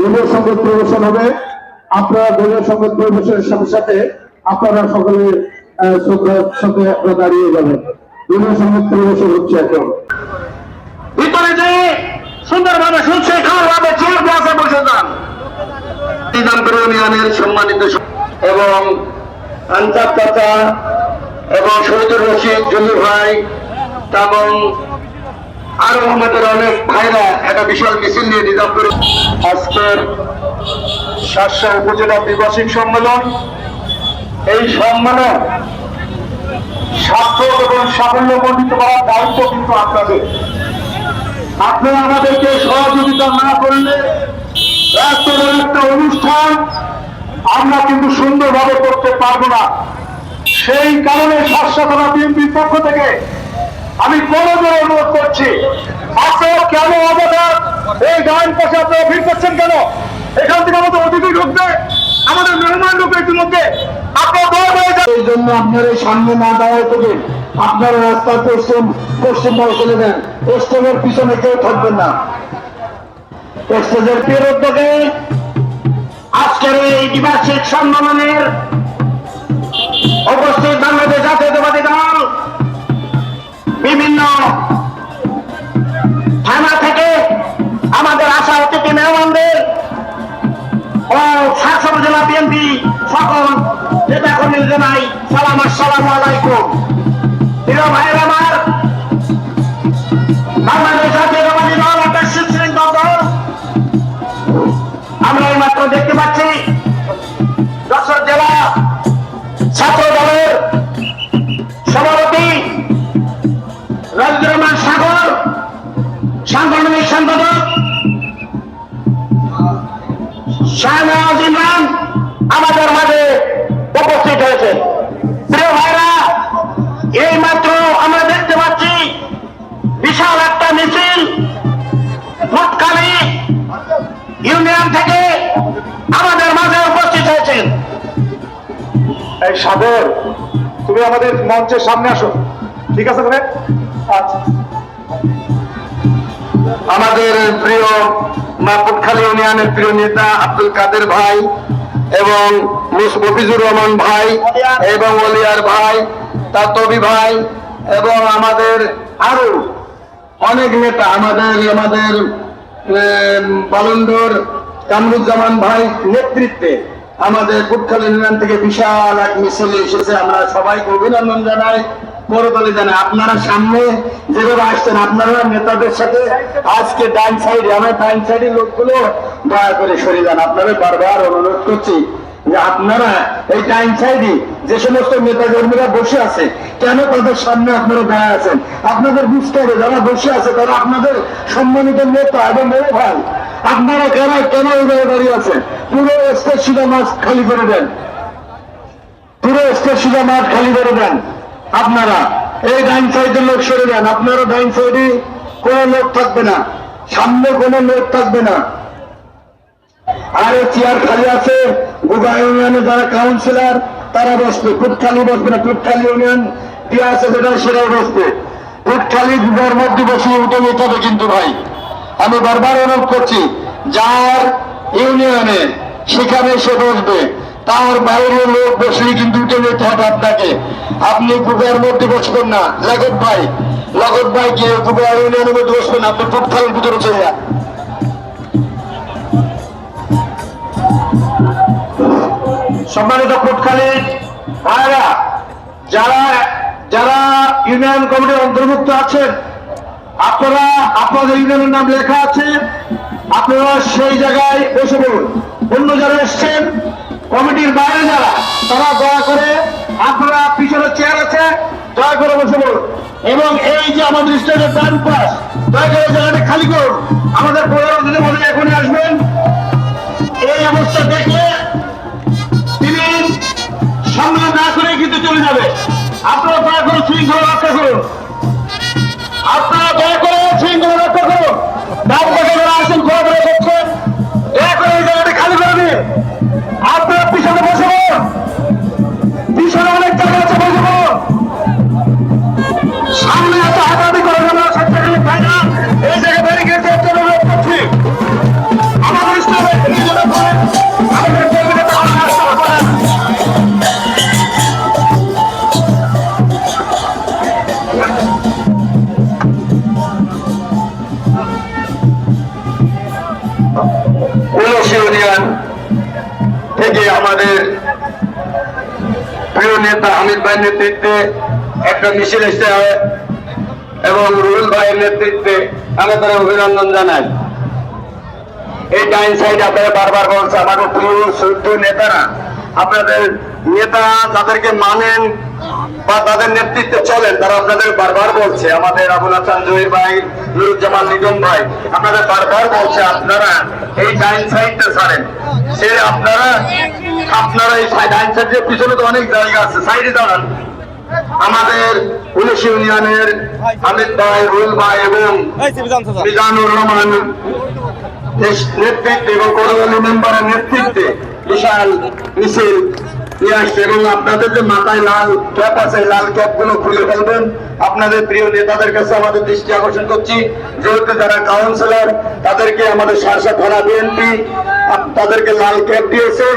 দলীয় সংগীত পরিবেশন হবে। আপনারা দলীয় সংগীত পরিবেশনের সাথে সাথে আপনারা সকলে সাথে আপনারা দাঁড়িয়ে যাবেন। দলীয় সংগীত পরিবেশন হচ্ছে এখন। ভিতরে যে সুন্দরভাবে শুনছে খাওয়াভাবে চেয়ার গ্লাসে বসে যান ইউনিয়নের সম্মানিত এবং আন্তাব চাচা এবং শহীদুর রশিদ জমি ভাই এবং আরও আমাদের অনেক ভাইরা একটা বিশাল মিছিল নিয়ে নিজামপুর আজকের শাসা উপজেলা দ্বিবার্ষিক সম্মেলন। এই সম্মেলন সার্থক এবং সাফল্য মণ্ডিত করার দায়িত্ব কিন্তু আপনাদের। আপনারা আমাদেরকে সহযোগিতা না করলে রাষ্ট্রের একটা অনুষ্ঠান আমরা কিন্তু সুন্দরভাবে করতে পারব না। সেই কারণে স্বাস্থ্যতা বিএনপির পক্ষ থেকে আমি কোনোদিন অনুরোধ করছি। আপনারা কেন আমাদের এই গান পাশে আপনারা ভিড় করছেন কেন? এখান থেকে আমাদের অতিথি ঢুকবে। আমাদের মেহমান ঢুকবে ইতিমধ্যে। এই জন্য আপনারা সামনে না দাঁড়ায় আপনারা পশ্চিম পশ্চিম চলে দেন স্টেজের পিছনে কেউ থাকবেন না। স্টেজের এর উদ্যোগে আজকের এই দ্বিবার্ষিক সম্মেলনের উপস্থিত বাংলাদেশ জাতীয়তাবাদী নেতা কর্মী জানাই সালাম আসসালাম আলাইকুম। প্রিয় ভাইয়ের আমার, বাংলাদেশ জাতীয়তাবাদী দল দল। আমরা মাত্র দেখতে পাচ্ছি যশোর জেলা ছাত্র দলের সভাপতি সাগর, সাংগঠনিক সম্পাদক শাহনাজ আমাদের ইউনিয়ন থেকে আমাদের মাঝে উপস্থিত হয়েছেন। এই সাগর তুমি আমাদের মঞ্চের সামনে আসো। ঠিক আছে ভাই আচ্ছা। আমাদের প্রিয় মাহফুদখালী ইউনিয়নের প্রিয় নেতা আব্দুল কাদের ভাই এবং মুস- মফিজুর রহমান ভাই এবং অলিয়ার ভাই তাতবি ভাই এবং আমাদের আরও অনেক নেতা আমাদের আমাদের বালুন্ডর কামরুজ্জামান ভাই নেতৃত্বে আমাদের কুটখালী ইউনিয়ন থেকে বিশাল এক মিছিল এসেছে। আমরা সবাইকে অভিনন্দন জানাই। করতলে জানাই আপনারা সামনে যেভাবে আসছেন, আপনারা নেতাদের সাথে আজকে ডাইন সাইডে আমার ডাইন সাইডের লোকগুলো দয়া করে সরে যান। আপনারা বারবার অনুরোধ করছি যে আপনারা এই টাইম সাইডে যে সমস্ত নেতা কর্মীরা বসে আছে, কেন তাদের সামনে আপনারা দাঁড়ায় আছেন? আপনাদের বুঝতে হবে যারা বসে আছে, তারা আপনাদের সম্মানিত নেতা এবং ভাই আপনারা কেন কেন এইভাবে দাঁড়িয়ে আছেন? পুরো স্টেজ সুদা মাছ খালি করে দেন। পুরো স্টেজ সুদা মাঠ খালি করে দেন আপনারা। এই ডাইন সাইডের লোক সরে দেন আপনারা ডাইন সাইডে কোনো লোক থাকবে না। সামনে কোনো লোক থাকবে না। আর চেয়ার খালি আছে। গোগা ইউনিয়নে যারা কাউন্সিলর, তারা বসবে। কুটখালি বসবে না কুটখালি ইউনিয়ন। দিয়ে আছে যেটা সেটাই বসবে। কুটখালি গুগার মধ্যে বসে উঠে যেতে হবে কিন্তু ভাই। আমি বারবার অনুরোধ করছি, যার ইউনিয়নে সেখানে সে বসবে, তার বাইরে লোক বসলে কিন্তু উঠে যেতে হবে আপনাকে। আপনি গুগার মধ্যে বসবেন না। লাগত ভাই লাগত ভাই গিয়ে গুগা ইউনিয়নের মধ্যে বসবেন আপনি কুটখালির ভিতরে চলে যান। সম্মানিত কোটখালী ভাইরা যারা যারা ইউনিয়ন কমিটির অন্তর্ভুক্ত আছেন আপনারা, আপনাদের ইউনিয়নের নাম লেখা আছে। আপনারা সেই জায়গায় বসে পড়ুন। অন্য যারা এসছেন, কমিটির বাইরে যারা, তারা দয়া করে আপনারা পিছনে চেয়ার আছে, দয়া করে বসে পড়ুন। এবং এই যে আমাদের স্টেজের ডান পাশ, দয়া করে জায়গাটা খালি করুন। আমাদের প্রধান অতিথি মধ্যে এখনই আসবেন। এই অবস্থা দেখলে নেতা হামিদ ভাইয়ের নেতৃত্বে একটা মিছিল এসে হয় এবং রুহুল ভাইয়ের নেতৃত্বে আমি তারা অভিনন্দন জানাই। এই ডাইন সাইড আপনারা বারবার বলছে আমাদের প্রিয় শুদ্ধ নেতারা আপনাদের নেতা যাদেরকে মানেন বা তাদের নেতৃত্বে চলেন তারা আপনাদের বারবার বলছে আমাদের আবুল হাসান জহির ভাই নুরুজ্জামান নিগম ভাই আপনাদের বারবার বলছে আপনারা এই ডাইন সাইডটা ছাড়েন। সে আপনারা আপনারা এই ডাইন সাইডের পিছনে তো অনেক জায়গা আছে সাইডে দাঁড়ান। আমাদের পুলিশ ইউনিয়নের হামিদ ভাই রুল ভাই এবং মিজানুর রহমান নেতৃত্বে এবং করোনালি মেম্বারের নেতৃত্বে বিশাল মিছিল নিয়ে আসছে এবং আপনাদের যে মাথায় লাল ক্যাপ আছে, লাল ক্যাপগুলো খুলে ফেলবেন। আপনাদের প্রিয় নেতাদের কাছে আমাদের দৃষ্টি আকর্ষণ করছি। যেহেতু যারা কাউন্সিলর তাদেরকে আমাদের সারসা থানা বিএনপি তাদেরকে লাল ক্যাপ দিয়েছে।